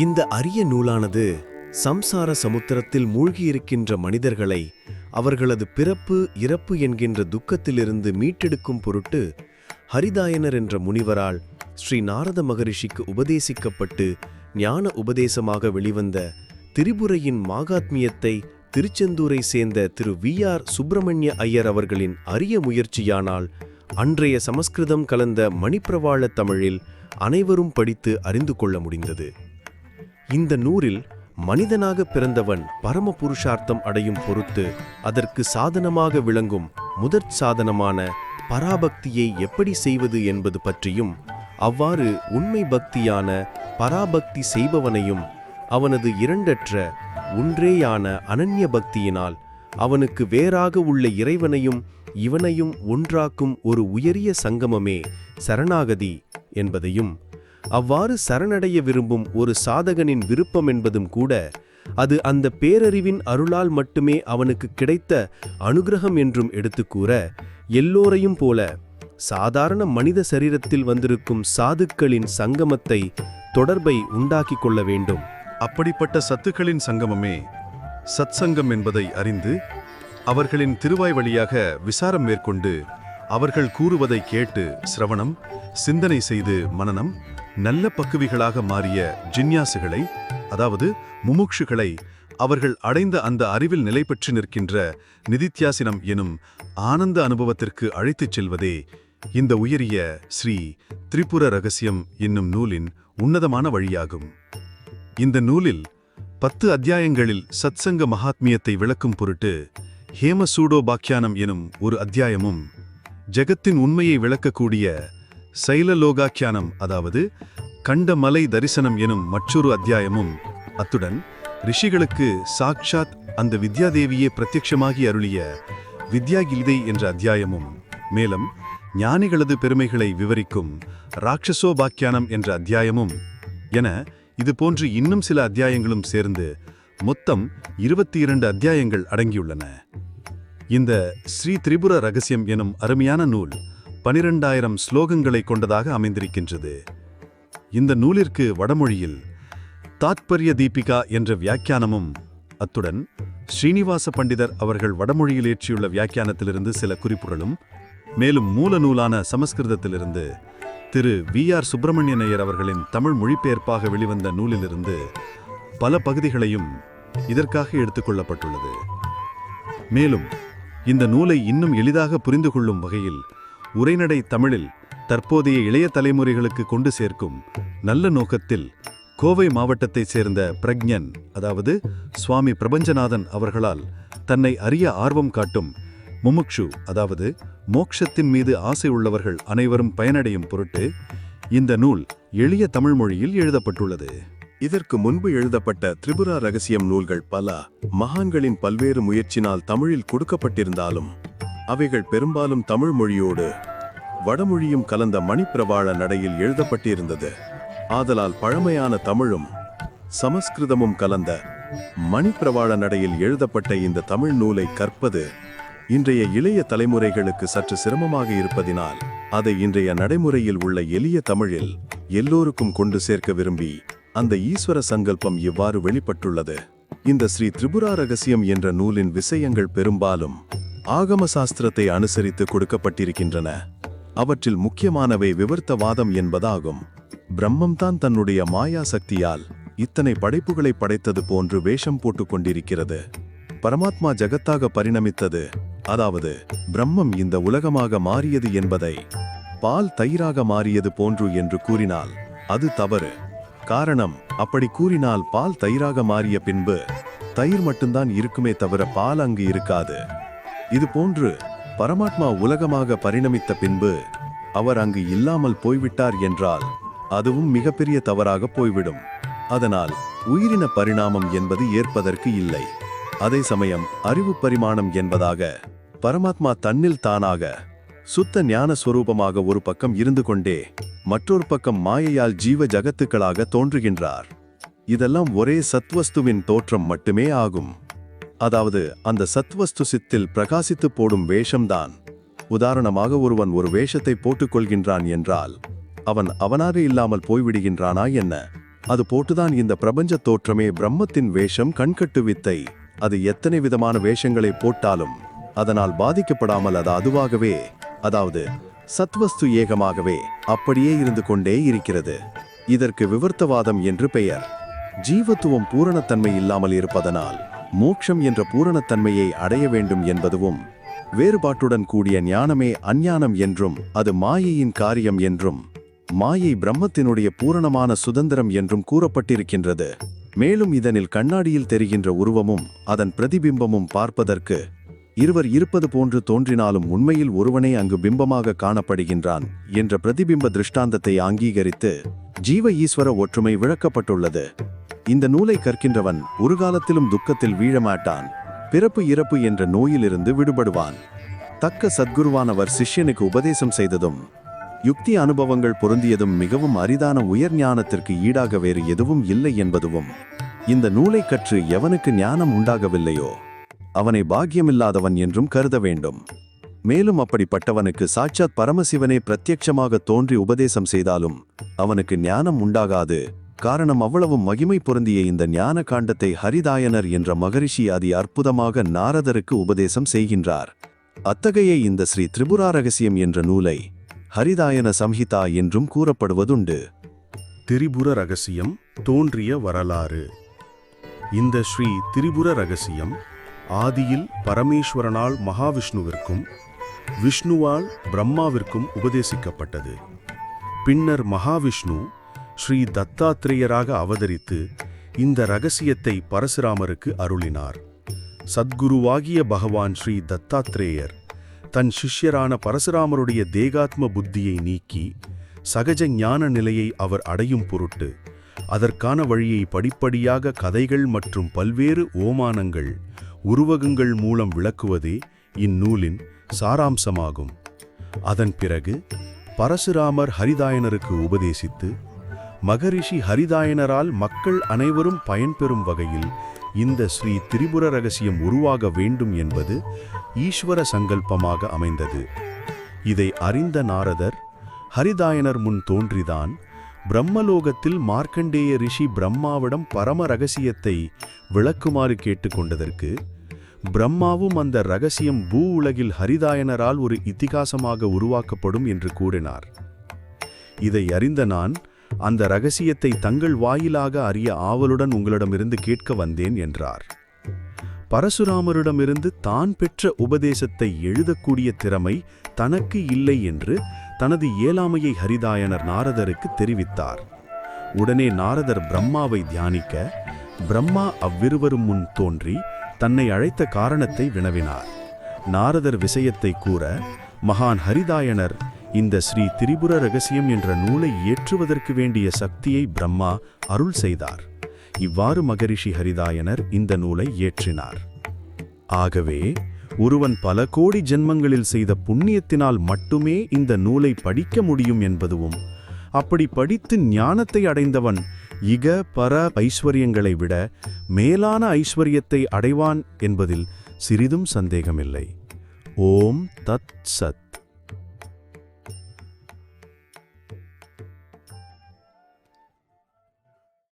இந்த அரிய நூலானது சம்சார சமுத்திரத்தில் மூழ்கியிருக்கின்ற மனிதர்களை அவர்களது பிறப்பு இறப்பு என்கின்ற துக்கத்திலிருந்து மீட்டெடுக்கும் பொருட்டு ஹரிதாயனர் என்ற முனிவரால் ஸ்ரீ நாரத மகரிஷிக்கு உபதேசிக்கப்பட்டு ஞான உபதேசமாக வெளிவந்த திரிபுரையின் மாகாத்மியத்தை திருச்செந்தூரை சேர்ந்த திரு வி ஆர் சுப்பிரமணிய ஐயர் அவர்களின் அரிய முயற்சியானால் அன்றைய சமஸ்கிருதம் கலந்த மணிப்பிரவாள தமிழில் அனைவரும் படித்து அறிந்து கொள்ள முடிந்தது. இந்த நூறில் மனிதனாக பிறந்தவன் பரம புருஷார்த்தம் அடையும் பொருட்டு அதற்கு சாதனமாக விளங்கும் முதற் சாதனமான பராபக்தியை எப்படி செய்வது என்பது பற்றியும் அவ்வாறு உண்மை பக்தியான பராபக்தி செய்பவனையும் அவனது இரண்டற்ற ஒன்றேயான அனன்ய பக்தியினால் அவனுக்கு வேறாக உள்ள இறைவனையும் இவனையும் ஒன்றாக்கும் ஒரு உயரிய சங்கமமே சரணாகதி என்பதையும் அவ்வாறு சரணடைய விரும்பும் ஒரு சாதகனின் விருப்பம் என்பதும் கூட அது அந்த பேரறிவின் அருளால் மட்டுமே அவனுக்கு கிடைத்த அனுகிரகம் என்றும் எடுத்துக்கூற எல்லோரையும் போல சாதாரண மனித சரீரத்தில் வந்திருக்கும் சாதுக்களின் சங்கமத்தை தொடர்பை உண்டாக்கி கொள்ள வேண்டும். அப்படிப்பட்ட சத்துக்களின் சங்கமமே சத்சங்கம் என்பதை அறிந்து அவர்களின் திருவாய் வழியாக விசாரம் மேற்கொண்டு அவர்கள் கூறுவதை கேட்டு சிரவணம் சிந்தனை செய்து மனனம் நல்ல பக்குவிகளாக மாறிய ஜின்யாசுகளை அதாவது முமுட்சுகளை அவர்கள் அடைந்த அந்த அறிவில் நிலை பெற்று நிற்கின்ற நிதித்தியாசினம் எனும் ஆனந்த அனுபவத்திற்கு அழைத்துச் செல்வதே இந்த உயரிய ஸ்ரீ திரிபுர ரகசியம் என்னும் நூலின் உன்னதமான வழியாகும். இந்த நூலில் பத்து அத்தியாயங்களில் சத்சங்க மகாத்மியத்தை விளக்கும் பொருட்டு ஹேமசூடோ பாக்கியானம் எனும் ஒரு அத்தியாயமும் ஜெகத்தின் உண்மையை விளக்கக்கூடிய சைலலோகாக்கியானம் அதாவது கண்டமலை தரிசனம் எனும் மற்றொரு அத்தியாயமும் அத்துடன் ரிஷிகளுக்கு சாக்ஷாத் அந்த வித்யாதேவியே பிரத்யட்சமாகி அருளிய வித்யாகிலிதை என்ற அத்தியாயமும் மேலும் ஞானிகளது பெருமைகளை விவரிக்கும் ராட்சசோபாக்கியானம் என்ற அத்தியாயமும் என இது போன்று இன்னும் சில அத்தியாயங்களும் சேர்ந்து மொத்தம் இருபத்தி இரண்டு அத்தியாயங்கள் அடங்கியுள்ளன. இந்த ஸ்ரீ திரிபுர ரகசியம் எனும் அருமையான நூல் பனிரெண்டாயிரம் ஸ்லோகங்களை கொண்டதாக அமைந்திருக்கின்றது. இந்த நூலிற்கு வடமொழியில் தாத்பரிய தீபிகா என்ற வியாக்கியானமும் அத்துடன் ஸ்ரீனிவாச பண்டிதர் அவர்கள் வடமொழியில் ஏற்றியுள்ள வியாக்கியானத்திலிருந்து சில குறிப்புகளும் மேலும் மூல நூலான சமஸ்கிருதத்திலிருந்து திரு வி. ஆர். சுப்பிரமணியன் ஐயர் அவர்களின் தமிழ் மொழிபெயர்ப்பாக வெளிவந்த நூலிலிருந்து பல பகுதிகளையும் இதற்காக எடுத்துக்கொள்ளப்பட்டுள்ளது மேலும் இந்த நூலை இன்னும் எளிதாக புரிந்து கொள்ளும் வகையில் உரைநடை தமிழில் தற்போதைய இளைய தலைமுறைகளுக்கு கொண்டு சேர்க்கும் நல்ல நோக்கத்தில் கோவை மாவட்டத்தைச் சேர்ந்த பிரக்ஞன் அதாவது சுவாமி பிரபஞ்சநாதன் அவர்களால் தன்னை அறிய ஆர்வம் காட்டும் முமுக்ஷு அதாவது மோக்ஷத்தின் மீது ஆசை உள்ளவர்கள் அனைவரும் பயனடையும் பொருட்டு இந்த நூல் எளிய தமிழ் மொழியில் எழுதப்பட்டுள்ளது. இதற்கு முன்பு எழுதப்பட்ட திரிபுரா ரகசியம் நூல்கள் பல மகான்களின் பல்வேறு முயற்சினால் தமிழில் கொடுக்கப்பட்டிருந்தாலும் அவைகள் பெரும்பாலும் தமிழ் மொழியோடு வடமொழியும் கலந்த மணிப்பிரவாள நடையில் எழுதப்பட்டிருந்தது. ஆதலால் பழமையான தமிழும் சமஸ்கிருதமும் கலந்த மணிப்பிரவாள நடையில் எழுதப்பட்ட இந்த தமிழ் நூலை கற்பது இன்றைய இளைய தலைமுறைகளுக்கு சற்று சிரமமாக இருப்பதினால் அதை இன்றைய நடைமுறையில் உள்ள எளிய தமிழில் எல்லோருக்கும் கொண்டு சேர்க்க விரும்பி அந்த ஈஸ்வர சங்கல்பம் இவ்வாறு வெளிப்பட்டுள்ளது? இந்த ஸ்ரீ திரிபுரா ரகசியம் என்ற நூலின் விஷயங்கள் பெரும்பாலும் ஆகம சாஸ்திரத்தை அனுசரித்து கொடுக்கப்பட்டிருக்கின்றன. அவற்றில் முக்கியமானவை விவர்த்தவாதம் என்பதாகும். பிரம்மம்தான் தன்னுடைய மாயா சக்தியால் இத்தனை படைப்புகளை படைத்தது போன்று வேஷம் போட்டுக் கொண்டிருக்கிறது. பரமாத்மா ஜகத்தாக பரிணமித்தது. அதாவது பிரம்மம் இந்த உலகமாக மாறியது என்பதை பால் தயிராக மாறியது போன்று என்று கூறினால் அது தவறு. காரணம் அப்படி கூறினால் பால் தயிராக மாறிய பின்பு தயிர் மட்டும்தான் இருக்குமே தவிர பால் அங்கு இருக்காது. இது போன்று பரமாத்மா உலகமாக பரிணமித்த பின்பு அவர் அங்கு இல்லாமல் போய்விட்டார் என்றால் அதுவும் மிகப்பெரிய தவறாக போய்விடும். அதனால் உயிரின பரிணாமம் என்பது ஏற்பதற்கு இல்லை. அதே சமயம் அறிவு பரிமாணம் என்பதாக பரமாத்மா தன்னில் தானாக சுத்த ஞான ஸ்வரூபமாக ஒரு பக்கம் இருந்து கொண்டே மற்றொரு பக்கம் மாயையால் ஜீவ ஜகத்துக்களாக தோன்றுகின்றார். இதெல்லாம் ஒரே சத்வஸ்துவின் தோற்றம் மட்டுமே ஆகும். அதாவது அந்த சத்வஸ்து சித்தில் பிரகாசித்து போடும் வேஷம்தான். உதாரணமாக ஒருவன் ஒரு வேஷத்தை போட்டுக்கொள்கின்றான் என்றால் அவன் அவனாக இல்லாமல் போய்விடுகின்றானா என்ன? அது போட்டுதான் இந்த பிரபஞ்ச தோற்றமே பிரம்மத்தின் வேஷம் கண்கட்டு வித்தை. அது எத்தனை விதமான வேஷங்களை போட்டாலும் அதனால் பாதிக்கப்படாமல் அது அதுவாகவே அதாவது சத்வஸ்து ஏகமாகவே அப்படியே இருந்து கொண்டே இருக்கிறது. இதற்கு விவர்த்தவாதம் என்று பெயர். ஜீவத்துவம் பூரணத்தன்மை இல்லாமல் இருப்பதனால் மோட்சம் என்ற பூரணத்தன்மையை அடைய வேண்டும் என்பதுவும் வேறுபாட்டுடன் கூடிய ஞானமே அஞ்ஞானம் என்றும் அது மாயையின் காரியம் என்றும் மாயை பிரம்மத்தினுடைய பூரணமான சுதந்திரம் என்றும் கூறப்பட்டிருக்கின்றது. மேலும் இதனில் கண்ணாடியில் தெரிகின்ற உருவமும் அதன் பிரதிபிம்பமும் பார்ப்பதற்கு இருவர் இருப்பது போன்று தோன்றினாலும் உண்மையில் ஒருவனே அங்கு பிம்பமாக காணப்படுகின்றான் என்ற பிரதிபிம்ப திருஷ்டாந்தத்தை அங்கீகரித்து ஜீவ ஈஸ்வர ஒற்றுமை விளக்கப்பட்டுள்ளது. இந்த நூலை கற்கின்றவன் ஒரு காலத்திலும் துக்கத்தில் வீழமாட்டான். பிறப்பு இறப்பு என்ற நோயிலிருந்து விடுபடுவான். தக்க சத்குருவானவர் சிஷ்யனுக்கு உபதேசம் செய்ததும் யுக்தி அனுபவங்கள் பொருந்தியதும் மிகவும் அரிதான உயர் ஞானத்திற்கு ஈடாக வேறு எதுவும் இல்லை என்பதுவும் இந்த நூலை கற்று எவனுக்கு ஞானம் உண்டாகவில்லையோ? அவனை பாக்கியமில்லாதவன் என்றும் கருத வேண்டும். மேலும் அப்படிப்பட்டவனுக்கு சாட்சாத் பரமசிவனே பிரத்யட்சமாக தோன்றி உபதேசம் செய்தாலும் அவனுக்கு ஞானம் உண்டாகாது. காரணம் அவ்வளவு மகிமை பொருந்திய இந்த ஞான காண்டத்தை ஹரிதாயனர் என்ற மகரிஷி அதி அற்புதமாக நாரதருக்கு உபதேசம் செய்கின்றார். அத்தகைய இந்த ஸ்ரீ திரிபுரா ரகசியம் என்ற நூலை ஹரிதாயன சம்ஹிதா என்றும் கூறப்படுவதுண்டு. திரிபுர ரகசியம் தோன்றிய வரலாறு. இந்த ஸ்ரீ திரிபுர ரகசியம் ஆதியில் பரமேஸ்வரனால் மகாவிஷ்ணுவிற்கும் விஷ்ணுவால் பிரம்மாவிற்கும் உபதேசிக்கப்பட்டது. பின்னர் மகாவிஷ்ணு ஸ்ரீ தத்தாத்திரேயராக அவதரித்து இந்த ரகசியத்தை பரசுராமருக்கு அருளினார். சத்குருவாகிய பகவான் ஸ்ரீ தத்தாத்ரேயர் தன் சிஷ்யரான பரசுராமருடைய தேகாத்ம புத்தியை நீக்கி சகஜ ஞான நிலையை அவர் அடையும் பொருட்டு அதற்கான வழியை படிப்படியாக கதைகள் மற்றும் பல்வேறு ஓமானங்கள் உருவகங்கள் மூலம் விளக்குவதே இந்நூலின் சாராம்சமாகும். அதன் பிறகு பரசுராமர் ஹரிதாயனருக்கு உபதேசித்து மகரிஷி ஹரிதாயனரால் மக்கள் அனைவரும் பயன்பெறும் வகையில் இந்த ஸ்ரீ திரிபுர ரகசியம் உருவாக வேண்டும் என்பது ஈஸ்வர சங்கல்பமாக அமைந்தது. இதை அறிந்த நாரதர் ஹரிதாயனர் முன் தோன்றிதான் பிரம்மலோகத்தில் மார்க்கண்டேய ரிஷி பிரம்மாவிடம் பரம ரகசியத்தை விளக்குமாறு கேட்டுக்கொண்டதற்கு பிரம்மாவும் அந்த ரகசியம் பூ உலகில் ஹரிதாயனரால் ஒரு இத்திகாசமாக உருவாக்கப்படும் என்று கூறினார். இதை அறிந்த நான் அந்த ரகசியத்தை தங்கள் வாயிலாக அறிய ஆவலுடன் உங்களிடமிருந்து கேட்க வந்தேன் என்றார். பரசுராமரிடமிருந்து தான் பெற்ற உபதேசத்தை எழுதக்கூடிய திறமை தனக்கு இல்லை என்று தனது இயலாமையை ஹரிதாயனர் நாரதருக்கு தெரிவித்தார். உடனே நாரதர் பிரம்மாவை தியானிக்க பிரம்மா அவ்விருவரும் முன் தோன்றி தன்னை அழைத்த காரணத்தை வினவினார். நாரதர் விஷயத்தை கூற மகான் ஹரிதாயனர் இந்த ஸ்ரீ திரிபுர ரகசியம் என்ற நூலை ஏற்றுவதற்கு வேண்டிய சக்தியை பிரம்மா அருள் செய்தார். இவ்வாறு மகரிஷி ஹரிதாயனர் இந்த நூலை ஏற்றினார் ஆகவே ஒருவன் பல கோடி ஜென்மங்களில் செய்த புண்ணியத்தினால் மட்டுமே இந்த நூலை படிக்க முடியும் என்பதுவும் அப்படி படித்து ஞானத்தை அடைந்தவன் இக பர ஐஸ்வர்யங்களை விட மேலான ஐஸ்வர்யத்தை அடைவான் என்பதில் சிறிதும் சந்தேகமில்லை. ஓம் தத் சத்.